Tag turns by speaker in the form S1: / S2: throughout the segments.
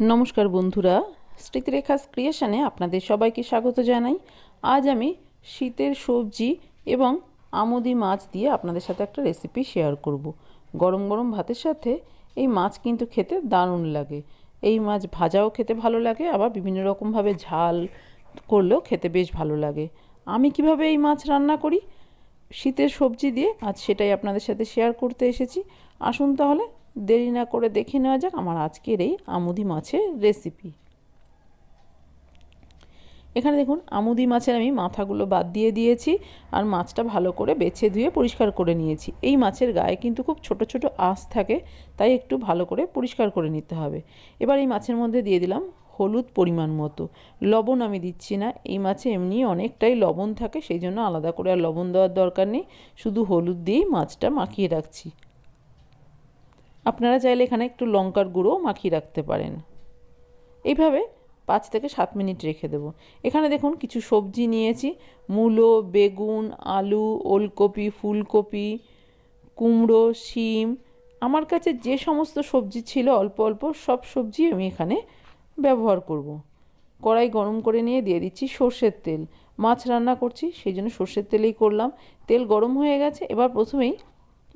S1: নমস্কার বন্ধুরা, স্মৃতিরেখাস ক্রিয়েশনে আপনাদের সবাইকে স্বাগত জানাই। আজ আমি শীতের সবজি এবং আমুদি মাছ দিয়ে আপনাদের সাথে একটা রেসিপি শেয়ার করব। গরম গরম ভাতের সাথে এই মাছ কিন্তু খেতে দারুণ লাগে। এই মাছ ভাজাও খেতে ভালো লাগে, আবার বিভিন্ন রকমভাবে ঝাল করলেও খেতে বেশ ভালো লাগে। আমি কীভাবে এই মাছ রান্না করি? শীতের সবজি দিয়ে আজ সেটাই আপনাদের সাথে শেয়ার করতে এসেছি। আসুন তাহলে দেরি না করে দেখে নেওয়া যাক আমার আজকের এই আমুদি মাছের রেসিপি এখানে দেখুন, আমুদি মাছের আমি মাথাগুলো বাদ দিয়ে দিয়েছি আর মাছটা ভালো করে বেছে ধুয়ে পরিষ্কার করে নিয়েছি। এই মাছের গায়ে কিন্তু খুব ছোট ছোট আঁশ থাকে, তাই একটু ভালো করে পরিষ্কার করে নিতে হবে। এবার এই মাছের মধ্যে দিয়ে দিলাম হলুদ পরিমাণ মতো। লবণ আমি দিচ্ছি না, এই মাছে এমনি অনেকটাই লবণ থাকে, সেই জন্য আলাদা করে আর লবণ দেওয়ার দরকার নেই। শুধু হলুদ দিয়েই মাছটা মাখিয়ে রাখছি। আপনারা চাইলে এখানে একটু লঙ্কার গুঁড়ো মাখিয়ে রাখতে পারেন। এইভাবে পাঁচ থেকে সাত মিনিট রেখে দেবো। এখানে দেখুন কিছু সবজি নিয়েছি। মূলো, বেগুন, আলু, ওলকপি, ফুলকপি, কুমড়ো, শিম। আমার কাছে যে সমস্ত সবজি ছিল অল্প অল্প সব সবজি আমি এখানে ব্যবহার করব। কড়াই গরম করে নিয়ে দিয়ে দিচ্ছি সর্ষের তেল। মাছ রান্না করছি, সেই জন্য সর্ষের তেলেই করলাম। তেল গরম হয়ে গেছে, এবার প্রথমেই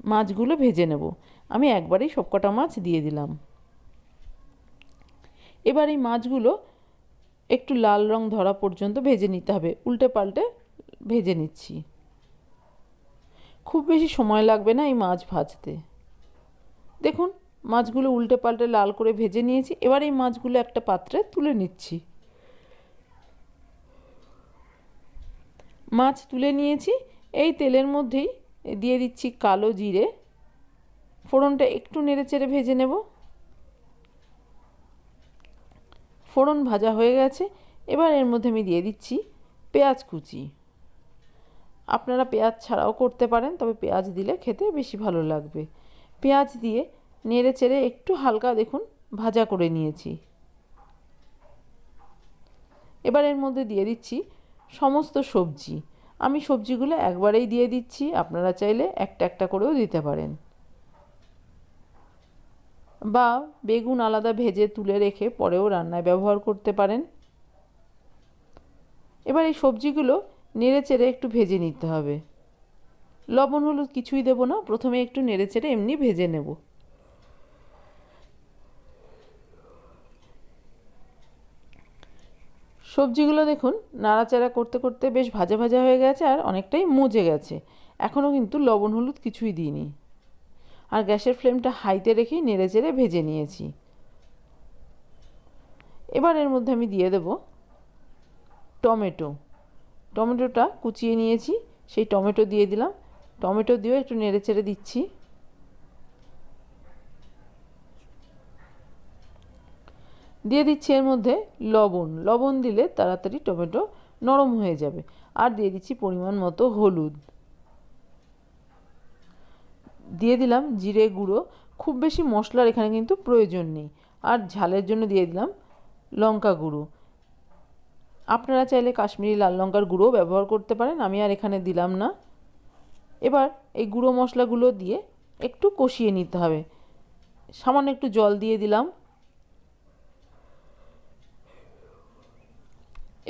S1: মাছগুলো ভেজে নেব। আমি একবারেই সবকটা মাছ দিয়ে দিলাম। এবার এই মাছগুলো একটু লাল রং ধরা পর্যন্ত ভেজে নিতে হবে। উল্টে পাল্টে ভেজে নিচ্ছি। খুব বেশি সময় লাগবে না এই মাছ ভাজতে। দেখুন, মাছগুলো উল্টে পাল্টে লাল করে ভেজে নিয়েছি। এবার এই মাছগুলো একটা পাত্রে তুলে নিচ্ছি। মাছ তুলে নিয়েছি। এই তেলের মধ্যেই দিয়ে দিচ্ছি কালো জিরে। ফোড়নটা একটু নেড়ে চেড়ে ভেজে নেব। ফোড়ন ভাজা হয়ে গেছে। এবার এর মধ্যে আমি দিয়ে দিচ্ছি পেঁয়াজ কুচি। আপনারা পেঁয়াজ ছাড়াও করতে পারেন, তবে পেঁয়াজ দিলে খেতে বেশি ভালো লাগবে। পেঁয়াজ দিয়ে নেড়ে চেড়ে একটু হালকা দেখুন, ভাজা করে নিয়েছি। এবার এর মধ্যে দিয়ে দিচ্ছি সমস্ত সবজি। আমি সবজিগুলো একবারেই দিয়ে দিচ্ছি, আপনারা চাইলে একটা একটা করেও দিতে পারেন। বা বেগুন আলাদা ভেজে তুলে রেখে পরেও রান্নায় ব্যবহার করতে পারেন। এবার এই সবজিগুলো নেড়ে চেড়ে একটু ভেজে নিতে হবে। লবণ, হলুদ কিছুই দেবো না, প্রথমে একটু নেড়ে চেড়ে এমনি ভেজে নেব। সবজিগুলো দেখুন নাড়াচাড়া করতে করতে বেশ ভাজা ভাজা হয়ে গেছে আর অনেকটাই মজে গেছে। এখনও কিন্তু লবণ, হলুদ কিছুই দিইনি। আর গ্যাসের ফ্লেমটা হাইতে রেখেই নেড়ে চেড়ে ভেজে নিয়েছি। এবার এর মধ্যে আমি দিয়ে দেব টমেটো। টমেটোটা কুচিয়ে নিয়েছি, সেই টমেটো দিয়ে দিলাম। টমেটো দিয়েও একটু নেড়ে চেড়ে দিচ্ছি। দিয়ে দিচ্ছি এর মধ্যে লবণ। লবণ দিলে তাড়াতাড়ি টমেটো নরম হয়ে যাবে। আর দিয়ে দিচ্ছি পরিমাণ মতো হলুদ। দিয়ে দিলাম জিরে গুঁড়ো। খুব বেশি মশলার এখানে কিন্তু প্রয়োজন নেই। আর ঝালের জন্য দিয়ে দিলাম লঙ্কা গুঁড়ো। আপনারা চাইলে কাশ্মীরি লাল লঙ্কার গুঁড়ো ব্যবহার করতে পারেন, আমি আর এখানে দিলাম না। এবার এই গুঁড়ো মশলাগুলো দিয়ে একটু কষিয়ে নিতে হবে। সামান্য একটু জল দিয়ে দিলাম।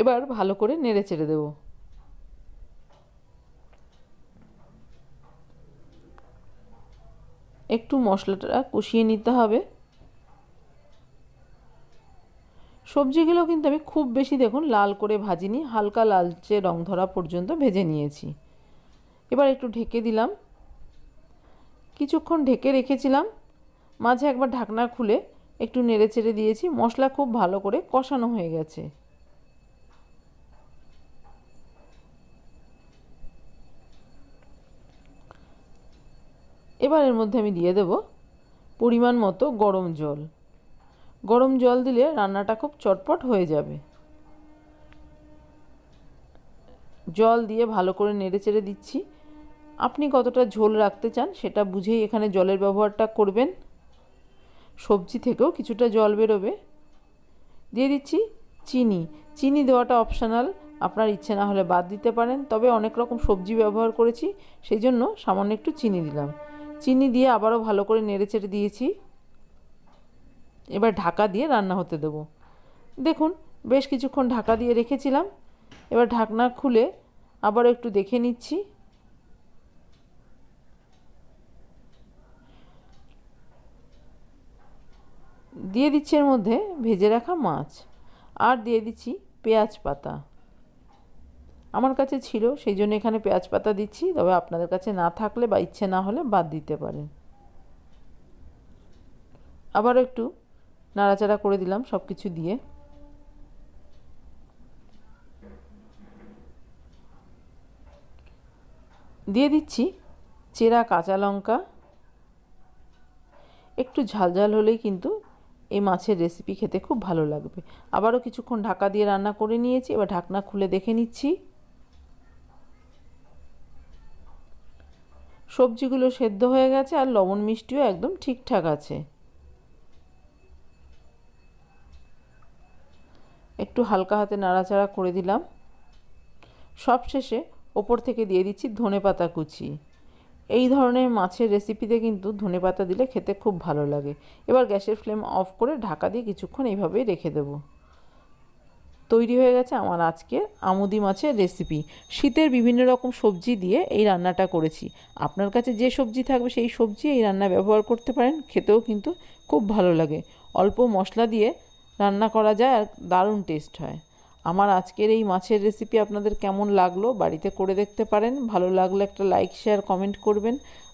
S1: এবার ভালো করে নেড়ে চেড়ে দেবো। একটু মশলাটা কষিয়ে নিতে হবে। সবজিগুলো কিন্তু আমি খুব বেশি দেখুন লাল করে ভাজিনি, হালকা লালচে রং ধরা পর্যন্ত ভেজে নিয়েছি। এবার একটু ঢেকে দিলাম। কিছুক্ষণ ঢেকে রেখেছিলাম। মাঝে একবার ঢাকনা খুলে একটু নেড়ে চেড়ে দিয়েছি। মশলা খুব ভালো করে কষানো হয়ে গেছে। এবার এর মধ্যে আমি দিয়ে দেব পরিমাণ মতো গরম জল। গরম জল দিলে রান্নাটা খুব চটপট হয়ে যাবে। জল দিয়ে ভালো করে নেড়ে চেড়ে দিচ্ছি। আপনি কতটা ঝোল রাখতে চান সেটা বুঝেই এখানে জলের ব্যবহারটা করবেন। সবজি থেকেও কিছুটা জল বেরোবে। দিয়ে দিচ্ছি চিনি। চিনি দেওয়াটা অপশনাল। আপনার ইচ্ছে না হলে বাদ দিতে পারেন। তবে অনেক রকম সবজি ব্যবহার করেছি সেই জন্য সামান্য একটু চিনি দিলাম। চিনি দিয়ে আবারও ভালো করে নেড়ে চেড়ে দিয়েছি। এবার ঢাকা দিয়ে রান্না হতে দেবো। দেখুন, বেশ কিছুক্ষণ ঢাকা দিয়ে রেখেছিলাম। এবার ঢাকনা খুলে আবার একটু দেখে নিচ্ছি। দিয়ে দিচ্ছি এর মধ্যে ভেজে রাখা মাছ। আর দিয়ে দিচ্ছি পেঁয়াজ পাতা। আমার কাছে ছিল, সেই জন্য এখানে পেঁয়াজ পাতা দিচ্ছি, তবে আপনাদের কাছে না থাকলে বা ইচ্ছে না হলে বাদ দিতে পারেন। আবার একটু নাড়াচাড়া করে দিলাম সব কিছু দিয়ে। দিয়ে দিচ্ছি চেরা কাঁচা লঙ্কা। একটু ঝালঝাল হলেই কিন্তু এই মাছের রেসিপি খেতে খুব ভালো লাগবে। আবারও কিছুক্ষণ ঢাকা দিয়ে রান্না করে নিয়েছি, এবার ঢাকনা খুলে দেখে নিচ্ছি। সবজিগুলো সেদ্ধ হয়ে গেছে আর লবণ মিষ্টিও একদম ঠিকঠাক আছে। একটু হালকা হাতে নাড়াচাড়া করে দিলাম। সব শেষে ওপর থেকে দিয়ে দিচ্ছি ধনে পাতা কুচি। এই ধরনের মাছের রেসিপিতে কিন্তু ধনে পাতা দিলে খেতে খুব ভালো লাগে। এবার গ্যাসের ফ্লেম অফ করে ঢাকা দিয়ে কিছুক্ষণ এইভাবেই রেখে দেবো। তৈরি হয়ে গেছে আমার আজকের আমুদি মাছের রেসিপি শীতের বিভিন্ন রকম সবজি দিয়ে এই রান্নাটা করেছি। আপনার কাছে যে সবজি থাকবে সেই সবজি এই রান্না ব্যবহার করতে পারেন, খেতেও কিন্তু খুব ভালো লাগে। অল্প মশলা দিয়ে রান্না করা যায় আর দারুণ টেস্ট হয়। আমার আজকের এই মাছের রেসিপি আপনাদের কেমন লাগল বাড়িতে করে দেখতে পারেন। ভালো লাগলে একটা লাইক শেয়ার কমেন্ট করবেন।